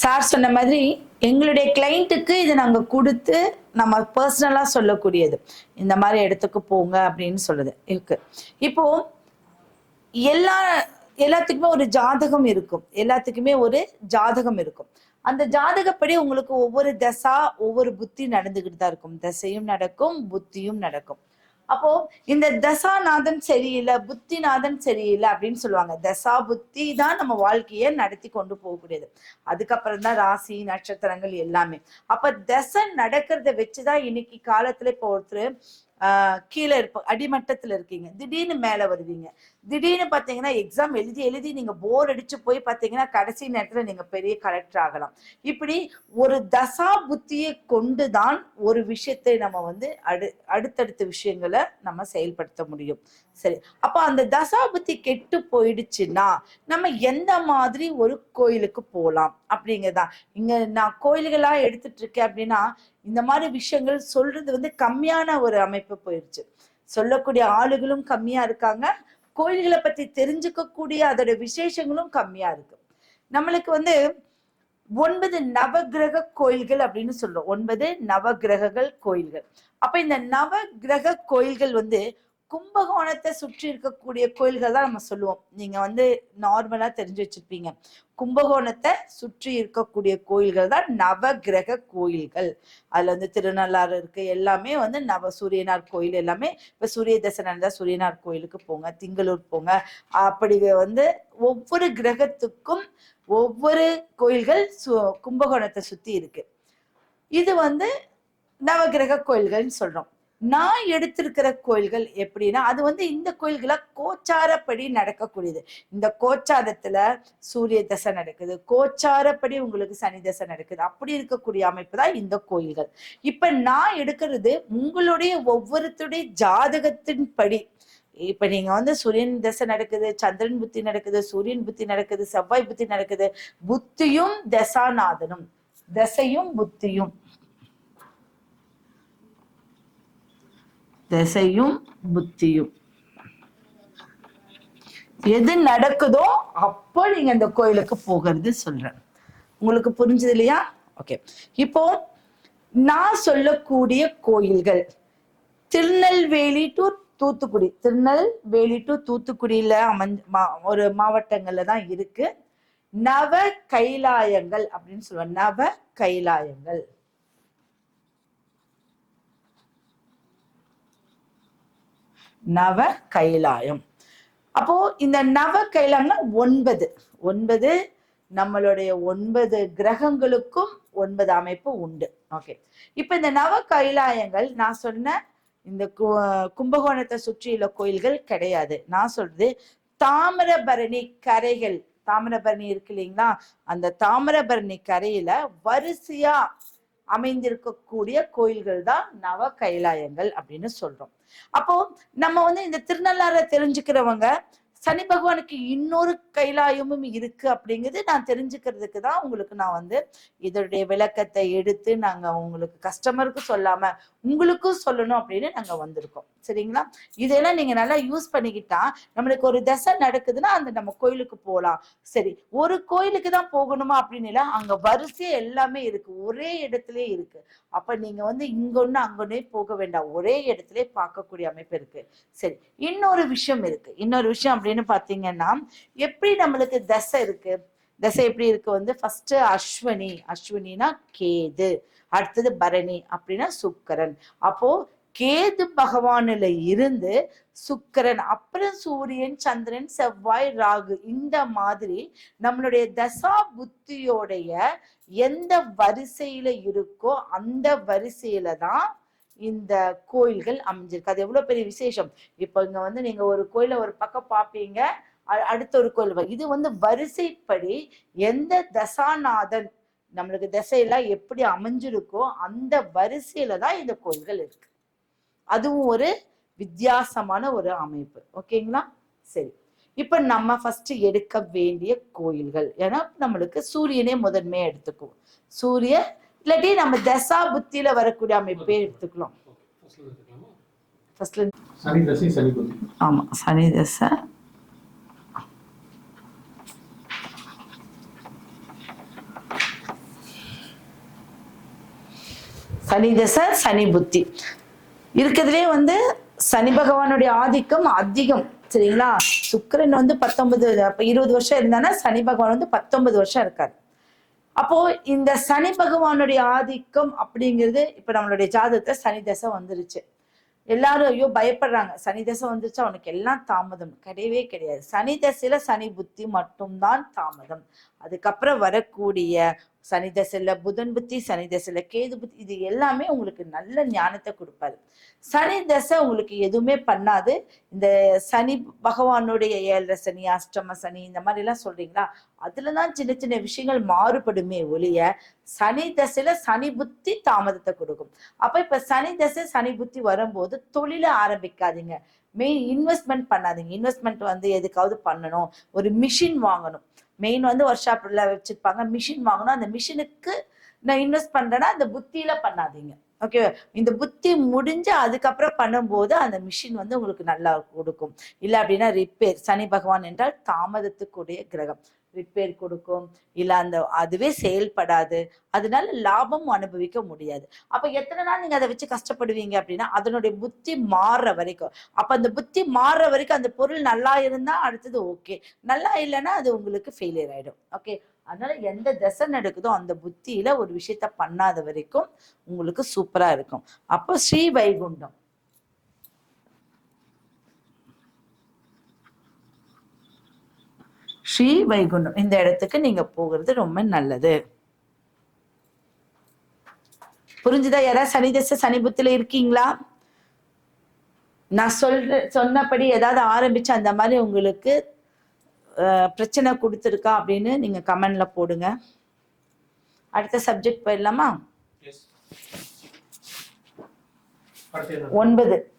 Sir சொன்ன மாதிரி எங்களுடைய கிளைண்ட்டுக்கு இதை நாங்கள் கொடுத்து நம்ம பர்சனலாக சொல்லக்கூடியது. இந்த மாதிரி இடத்துக்கு போங்க அப்படின்னு சொல்லுது. இருக்கு. இப்போ எல்லா எல்லாத்துக்குமே ஒரு ஜாதகம் இருக்கும். எல்லாத்துக்குமே ஒரு ஜாதகம் இருக்கும். அந்த ஜாதகப்படி உங்களுக்கு ஒவ்வொரு தசா ஒவ்வொரு புத்தி நடந்துகிட்டு தான் இருக்கும். தசையும் நடக்கும் புத்தியும் நடக்கும். அப்போ இந்த தசாநாதன் சரியில்லை புத்திநாதன் சரியில்லை அப்படின்னு சொல்லுவாங்க. தசா புத்தி தான் நம்ம வாழ்க்கையை நடத்தி கொண்டு போகக்கூடியது. அதுக்கப்புறம் தான் ராசி நட்சத்திரங்கள் எல்லாமே. அப்ப தசை நடக்கிறத வச்சுதான் இன்னைக்கு காலத்துல இப்போ ஒருத்தர் கீழே இருப்ப அடிமட்டத்துல இருக்கீங்க. திடீர்னு மேல வருவீங்க. திடீர்னு பாத்தீங்கன்னா எக்ஸாம் எழுதி எழுதி நீங்க போர் அடிச்சு போய் பாத்தீங்கன்னா கடைசி நேரத்துல நீங்க பெரிய கலெக்டர் ஆகலாம். இப்படி ஒரு தசா புத்தியை கொண்டுதான் ஒரு விஷயத்தை நம்ம வந்து அடு அடுத்தடுத்த விஷயங்களை நம்ம செயல்படுத்த முடியும். சரி. அப்ப அந்த தசா புத்தி கெட்டு போயிடுச்சுன்னா நம்ம எந்த மாதிரி ஒரு கோயிலுக்கு போகலாம் அப்படிங்கறதா இங்க நான் கோயில்களா எடுத்துட்டு இருக்கேன் அப்படின்னா இந்த மாதிரி விஷயங்கள் சொல்றது வந்து கம்மியான ஒரு அமைப்பு போயிடுச்சு சொல்லக்கூடிய ஆளுகளும் கம்மியா இருக்காங்க. கோயில்களை பத்தி தெரிஞ்சுக்க கூடிய அதோட விசேஷங்களும் கம்மியா இருக்கு. நம்மளுக்கு வந்து ஒன்பது நவகிரக கோயில்கள் அப்படின்னு சொல்றோம். ஒன்பது நவகிரகங்கள் கோயில்கள். அப்ப இந்த நவகிரக கோயில்கள் வந்து கும்பகோணத்தை சுற்றி இருக்கக்கூடிய கோயில்கள் தான் நம்ம சொல்லுவோம். நீங்க வந்து நார்மலா தெரிஞ்சு வச்சிருப்பீங்க. கும்பகோணத்தை சுற்றி இருக்கக்கூடிய கோயில்கள் தான் நவகிரக கோயில்கள். அதுல வந்து திருநள்ளாறு இருக்கு. எல்லாமே வந்து நவ சூரியனார் கோயில் எல்லாமே. இப்ப சூரிய தசை நடந்தா சூரியனார் கோயிலுக்கு போங்க திங்களூர் போங்க. அப்படி வந்து ஒவ்வொரு கிரகத்துக்கும் ஒவ்வொரு கோயில்கள் சு- கும்பகோணத்தை சுத்தி இருக்கு. இது வந்து நவகிரக கோயில்கள்னு சொல்றோம். நான் எடுத்திருக்கிற கோயில்கள் எப்படின்னா அது வந்து இந்த கோயில்கள கோச்சாரப்படி நடக்கக்கூடியது. இந்த கோச்சாரத்துல சூரிய தசை நடக்குது கோச்சாரப்படி உங்களுக்கு சனி தசை நடக்குது. அப்படி இருக்கக்கூடிய அமைப்பு தான் இந்த கோயில்கள். இப்ப நான் எடுக்கிறது உங்களுடைய ஒவ்வொருத்தருடைய ஜாதகத்தின் படி இப்ப நீங்க வந்து சூரியன் தசை நடக்குது சந்திரன் புத்தி நடக்குது சூரியன் புத்தி நடக்குது செவ்வாய் புத்தி நடக்குது. புத்தியும் தசாநாதனும் தசையும் புத்தியும். திசையும் புத்தியும். எது நடக்குதோ அப்போ நீங்க அந்த கோயிலுக்கு போகிறது சொல்றேன். உங்களுக்கு புரிஞ்சது இல்லையா? ஓகே இப்போ நான் சொல்லக்கூடிய கோயில்கள் திருநெல்வேலி டு தூத்துக்குடி. திருநெல்வேலி டு தூத்துக்குடியில அமைஞ்ச மா- ஒரு மாவட்டங்கள்ல தான் இருக்கு. நவ கைலாயங்கள் அப்படின்னு சொல்லுவாங்க. நவ கைலாயங்கள். நவ கைலாயம் அப்போ இந்த நவ கைலாயம்னா ஒன்பது. ஒன்பது நம்மளுடைய ஒன்பது கிரகங்களுக்கும் ஒன்பது அமைப்பு உண்டு. ஓகே இப்ப இந்த நவ கைலாயங்கள் நான் சொன்ன இந்த கு- கும்பகோணத்தை சுற்றியுள்ள கோயில்கள் கிடையாது. நான் சொல்றது தாமிரபரணி கரைகள். தாமிரபரணி இருக்கு இல்லைங்களா? அந்த தாமிரபரணி கரையில வரிசையா அமைந்திருக்கக்கூடிய கோயில்கள் தான் நவ கைலாயங்கள் அப்படின்னு சொல்றோம். அப்போ நம்ம வந்து இந்த திருநள்ளாற தெரிஞ்சுக்கிறவங்க சனி பகவானுக்கு இன்னொரு கைலாயமும் இருக்கு அப்படிங்கிறது நான் தெரிஞ்சுக்கிறதுக்கு தான் உங்களுக்கு நான் வந்து இதோடைய விளக்கத்தை எடுத்து நாங்க உங்களுக்கு கஸ்டமருக்கு சொல்லாம உங்களுக்கும் சொல்லணும் அப்படின்னு நாங்க வந்திருக்கோம். சரிங்களா? இதெல்லாம் நீங்க நல்லா யூஸ் பண்ணிக்கிட்டா நம்மளுக்கு ஒரு தசை நடக்குதுன்னா அந்த நம்ம கோயிலுக்கு போகலாம் சரி ஒரு கோயிலுக்கு தான் போகணுமா அப்படின்னு இல்ல அங்க வரிசையா எல்லாமே இருக்கு. ஒரே இடத்துலயே இருக்கு. அப்ப நீங்க வந்து இங்க ஒண்ணு அங்க ஒன்னே போக வேண்டாம். ஒரே இடத்துலயே பார்க்கக்கூடிய அமைப்பு இருக்கு. சரி இன்னொரு விஷயம் இருக்கு. இன்னொரு விஷயம் அப்படி அப்படின்னு பார்த்தீங்கன்னா எப்படி நம்மளுக்கு தசை இருக்கு? தசை எப்படி இருக்கு வந்து ஃபர்ஸ்ட் அஸ்வினி அஸ்வினினா கேது அடுத்தது பரணி அப்படின்னா சுக்கரன். அப்போ கேது பகவானுல இருந்து சுக்கரன் அப்புறம் சூரியன் சந்திரன் செவ்வாய் ராகு இந்த மாதிரி நம்மளுடைய தசா புத்தியோடைய எந்த வரிசையில இருக்கோ அந்த வரிசையில தான் இந்த கோயில்கள் அமைஞ்சிருக்கு. அது எவ்வளோ பெரிய விசேஷம்? இப்போ இங்கே வந்து நீங்கள் ஒரு கோயில ஒரு பக்கம் பார்ப்பீங்க அ- அடுத்த ஒரு கோயில் இது வந்து வரிசைப்படி எந்த தசாநாதன் நம்மளுக்கு திசையெல்லாம் எப்படி அமைஞ்சிருக்கோ அந்த வரிசையில தான் இந்த கோயில்கள் இருக்கு. அதுவும் ஒரு வித்தியாசமான ஒரு அமைப்பு. ஓகேங்களா? சரி. இப்ப நம்ம ஃபர்ஸ்ட் எடுக்க வேண்டிய கோயில்கள். ஏன்னா நம்மளுக்கு சூரியனே முதன்மையா எடுத்துக்குவோம். சூரிய இல்லாட்டி நம்ம தசா புத்தியில வரக்கூடிய அமைப்பே எடுத்துக்கலாம். ஆமா சனி தசை. சனி தசை சனி புத்தி. இருக்கிறதுலே வந்து சனி பகவானுடைய ஆதிக்கம் அதிகம் சரிங்களா? சுக்கிரன் வந்து பத்தொன்பது அப்ப இருபது வருஷம் இருந்தானா சனி பகவான் வந்து பத்தொன்பது வருஷம் இருக்காரு. அப்போ இந்த சனி பகவானுடைய ஆதிக்கம் அப்படிங்கிறது இப்ப நம்மளுடைய ஜாதகத்தை சனி தசை வந்துருச்சு. எல்லாரும் ஐயோ பயப்படுறாங்க. சனி தசை வந்துருச்சு? அவனுக்கு எல்லாம் தாமதம். கிடையவே கிடையாது. சனி தசையில சனி புத்தி மட்டும்தான் தாமதம். அதுக்கப்புறம் வரக்கூடிய சனி தசையில புதன் புத்தி சனி தசையில கேது புத்தி இது எல்லாமே உங்களுக்கு நல்ல ஞானத்தை கொடுப்பாரு. சனி தசை உங்களுக்கு எதுவுமே பண்ணாது. இந்த சனி பகவானுடைய ஏழரை சனி அஷ்டம சனி இந்த மாதிரி எல்லாம் சொல்றீங்களா? அதுலதான் சின்ன சின்ன விஷயங்கள் மாறுபடுமே ஒழிய சனி தசையில சனி புத்தி தாமதத்தை கொடுக்கும். அப்ப இப்ப சனி தசை சனி புத்தி வரும்போது தொழில ஆரம்பிக்காதீங்க. மெயின் இன்வெஸ்ட்மெண்ட் பண்ணாதீங்க. இன்வெஸ்ட்மெண்ட் வந்து எதுக்காவது பண்ணணும். ஒரு மிஷின் வாங்கணும். மெயின் வந்து ஒர்க் ஷாப்ல வச்சிருப்பாங்க. மிஷின் வாங்கணும். அந்த மிஷினுக்கு நான் இன்வெஸ்ட் பண்றேன்னா அந்த புத்தியில பண்ணாதீங்க. ஓகே இந்த புத்தி முடிஞ்சு அதுக்கப்புறம் பண்ணும்போது அந்த மிஷின் வந்து உங்களுக்கு நல்லா கொடுக்கும். இல்லை அப்படின்னா ரிப்பேர் சனி பகவான் என்றால் தாமதத்துக்குடைய கிரகம். ரிப்பேர் கொடுக்கும். இல்லை அந்த அதுவே செயல்படாது. அதனால லாபம் அனுபவிக்க முடியாது. அப்போ எத்தனை நாள் நீங்கள் அதை வச்சு கஷ்டப்படுவீங்க அப்படின்னா அதனுடைய புத்தி மாறுற வரைக்கும். அப்போ அந்த புத்தி மாறுற வரைக்கும் அந்த பொருள் நல்லா இருந்தால் அடுத்தது ஓகே நல்லா இல்லைன்னா அது உங்களுக்கு ஃபெயிலியர் ஆகிடும் ஓகே அதனால எந்த திசை நடக்குதோ அந்த புத்தியில ஒரு விஷயத்த பண்ணாத வரைக்கும் உங்களுக்கு சூப்பரா இருக்கும். அப்போ ஸ்ரீ வைகுண்டம். ஸ்ரீ வைகுண்டம். இந்த இடத்துக்கு நீங்க போகிறது ரொம்ப நல்லது. புரிஞ்சுதா? யாராவது சனி தசை சனி புத்தில இருக்கீங்களா? நான் சொல்ற சொன்னபடி ஏதாவது ஆரம்பிச்சு அந்த மாதிரி உங்களுக்கு பிரச்சனை கொடுத்துருக்கா அப்படின்னு நீங்க கமெண்ட்ல போடுங்க. அடுத்த சப்ஜெக்ட் போயிடலாமா? ஒன்பது.